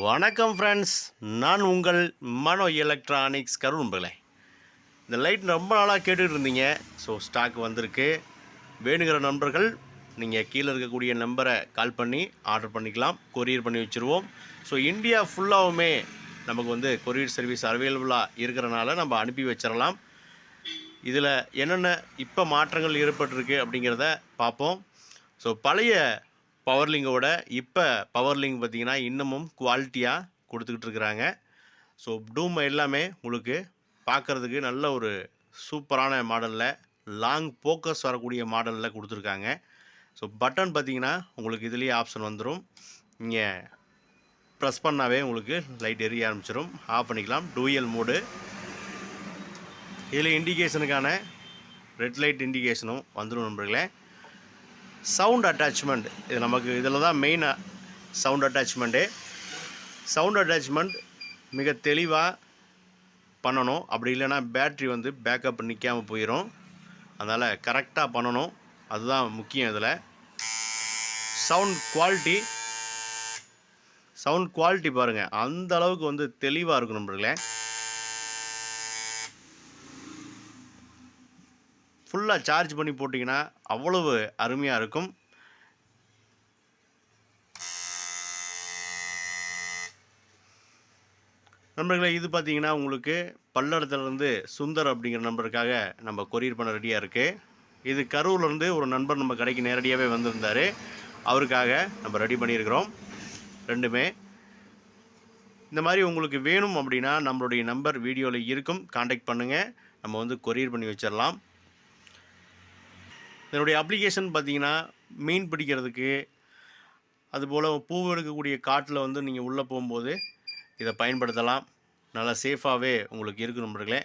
வணக்கம் ஃப்ரெண்ட்ஸ் நான் உங்கள் மனோ எலக்ட்ரானிக்ஸ் கரும்புகளே இந்த லைட் ரொம்ப நாளாக கேட்டுகிட்டு இருந்தீங்க. ஸோ ஸ்டாக் வந்திருக்கு. வேணுங்கிற நண்பர்கள் நீங்கள் கீழே இருக்கக்கூடிய நம்பரை கால் பண்ணி ஆர்டர் பண்ணிக்கலாம். கொரியர் பண்ணி வச்சுருவோம். ஸோ இந்தியா ஃபுல்லாகவுமே நமக்கு வந்து கொரியர் சர்வீஸ் அவைலபிளாக இருக்கிறனால நம்ம அனுப்பி வச்சிடலாம் இதில் என்னென்ன இப்போ மாற்றங்கள் ஏற்பட்டிருக்கு அப்படிங்கிறத பார்ப்போம். ஸோ பழைய பவர்லிங்கோட இப்போ பவர்லிங் பார்த்தீங்கன்னா இன்னமும் குவாலிட்டியாக கொடுத்துக்கிட்டு இருக்கிறாங்க. ஸோ டூம் எல்லாமே உங்களுக்கு பார்க்குறதுக்கு நல்ல ஒரு சூப்பரான மாடலில் லாங் ஃபோக்கஸ் வரக்கூடிய மாடலில் கொடுத்துருக்காங்க. ஸோ பட்டன் பார்த்தீங்கன்னா உங்களுக்கு இதுலேயே ஆப்ஷன் வந்துடும் நீங்கள் ப்ரெஸ் பண்ணாவே உங்களுக்கு லைட் எரிய ஆரம்பிச்சிடும் ஆஃப் பண்ணிக்கலாம். டூயல் மோடு இதில் இண்டிகேஷனுக்கான ரெட் லைட் இண்டிகேஷனும் வந்துடும் நண்பர்களே. சவுண்ட் அட்டாச்மெண்ட் இது நமக்கு இதில் தான் மெயினாக சவுண்ட் அட்டாச்மெண்ட்டு சவுண்ட் அட்டாச்மெண்ட் மிக தெளிவாக பண்ணணும். அப்படி இல்லைன்னா பேட்ரி வந்து பேக்கப் நிற்காமல் போயிடும் அதனால் கரெக்டாக பண்ணணும். அதுதான் முக்கியம் இதில். சவுண்ட் குவாலிட்டி சவுண்ட் குவாலிட்டி பாருங்கள் அந்த அளவுக்கு வந்து தெளிவாக இருக்கும் நண்பர்களே. ஃபுல்லாக சார்ஜ் பண்ணி போட்டிங்கன்னா அவ்வளவு அருமையாக இருக்கும். நண்பர்களே இது பார்த்தீங்கன்னா உங்களுக்கு பல்லடத்துலேருந்து சுந்தர் அப்படிங்கிற நம்பருக்காக நம்ம கொரியர் பண்ண ரெடியாக இருக்குது இது கரூர்லேருந்து ஒரு நண்பர் நம்ம கடைக்கு நேரடியாகவே வந்திருந்தார். அவருக்காக நம்ம ரெடி பண்ணியிருக்கிறோம். ரெண்டுமே. இந்த மாதிரி உங்களுக்கு வேணும் அப்படின்னா நம்மளுடைய நம்பர் வீடியோவில் இருக்கும். காண்டாக்ட் பண்ணுங்கள் நம்ம வந்து கொரியர் பண்ணி வச்சிடலாம். இதனுடைய அப்ளிகேஷன் பார்த்தீங்கன்னா மீன் பிடிக்கிறதுக்கு அதுபோல் பூ எடுக்கக்கூடிய காட்டில் வந்து நீங்கள் உள்ளே போகும்போது இதை பயன்படுத்தலாம். நல்லா சேஃபாகவே உங்களுக்கு இருக்கு நண்பர்களே.